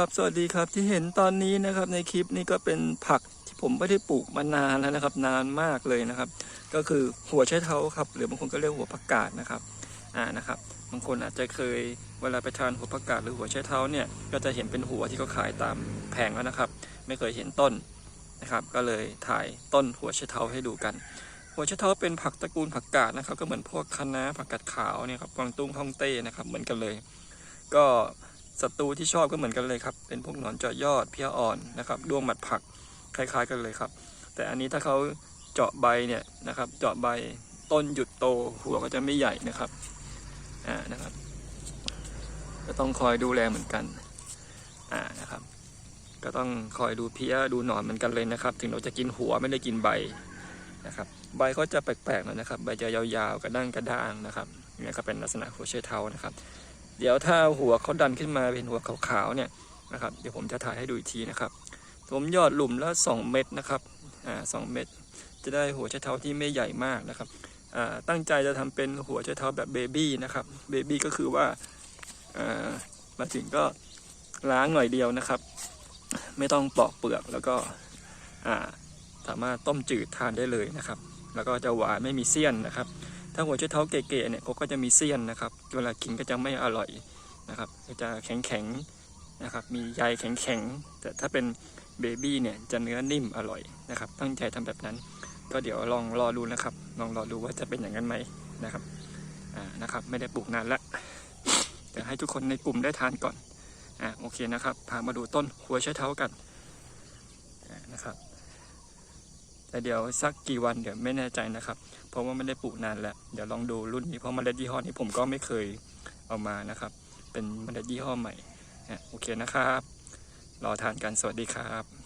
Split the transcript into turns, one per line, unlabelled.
ครับสวัสดีครับที่เห็นตอนนี้นะครับในคลิปนี้ก็เป็นผักที่ผมไม่ได้ปลูกมานานแล้วนะครับ นานมากเลยนะครับ ก็คือหัวไชเท้าครับ หรือบางคนก็เรียกหัวผักกาดนะครับอ่านะครับ บางคนอาจจะเคยเวลาไปทานหัวผักกาดหรือหัวไชเท้าเนี่ยก็จะเห็นเป็นหัวที่เขาขายตามแผงแล้วนะครับ ไม่เคยเห็นต้นนะครับ ก็เลยถ่ายต้นหัวไชเท้าให้ดูกัน หัวไชเท้าเป็นผักตระกูลผักกาดนะครับ ก็เหมือนพวกคะน้าผักกาดขาวเนี่ยครับกวางตุ้งฮ่องเต้นะครับเหมือนกันเลย ก็ ศัตรูที่ชอบก็เหมือนกันเลยครับ เป็นพวกหนอนเจาะยอดเพี้ยอ่อนนะครับด้วงหมัดผักคล้ายๆกันเลยครับ แต่อันนี้ถ้าเขาเจาะใบเนี่ยนะครับ เจาะใบต้นหยุดโตหัวก็จะไม่ใหญ่นะครับอ่านะครับ ก็ต้องคอยดูแลเหมือนกันอ่านะครับ ก็ต้องคอยดูเพี้ยดูหนอนเหมือนกันเลยนะครับ ถึงเราจะกินหัวไม่ได้กินใบนะครับ ใบก็จะแปลกๆหน่อยนะครับ ใบจะยาวๆกระด้างกระด้างนะครับนี่ก็เป็นลักษณะหัวไชเท้านะครับ เดี๋ยวถ้าหัวเขาดันขึ้นมาเป็นหัวขาวๆเนี่ยนะครับ เดี๋ยวผมจะถ่ายให้ดูอีกทีนะครับผมยอดหลุมละ2เม็ดนะครับอ่าสองเม็ดจะได้หัวไชเท้าที่ไม่ใหญ่มากนะครับอ่าตั้งใจจะทำเป็นหัวไชเท้าแบบเบบี้นะครับเบบี้ก็คือว่าอ่ามาถึงก็ล้างหน่อยเดียวนะครับ ไม่ต้องปอกเปลือกแล้วก็อ่าสามารถต้มจืดทานได้เลยนะครับ แล้วก็จะหวานไม่มีเสี้ยนนะครับ ถ้าหัวไชเท้าเก๋ๆเนี่ยเขาก็จะมีเสี้ยนนะครับ เวลากินก็จะไม่อร่อยนะครับจะแข็งๆนะครับมีใยแข็งๆแต่ถ้าเป็นเบบี้เนี่ยจะเนื้อนิ่มอร่อยนะครับ ตั้งใจทำแบบนั้น ก็เดี๋ยวลองรอดูนะครับ ลองรอดูว่าจะเป็นอย่างนั้นไหมนะครับอ่านะครับ ไม่ได้ปลูกนานละเดี๋ยวให้ทุกคนในกลุ่มได้ทานก่อนอ่าโอเคนะครับพามาดูต้นหัวไชเท้ากันนะครับ แต่เดี๋ยวสักกี่วันเดี๋ยวไม่แน่ใจนะครับ เพราะว่าไม่ได้ปลูกนานแล้ว เดี๋ยวลองดูรุ่นนี้เพราะเมล็ดยี่ห้อนี้ผมก็ไม่เคยเอามานะครับ เป็นเมล็ดยี่ห้อใหม่โอเคนะครับ รอทานกันสวัสดีครับ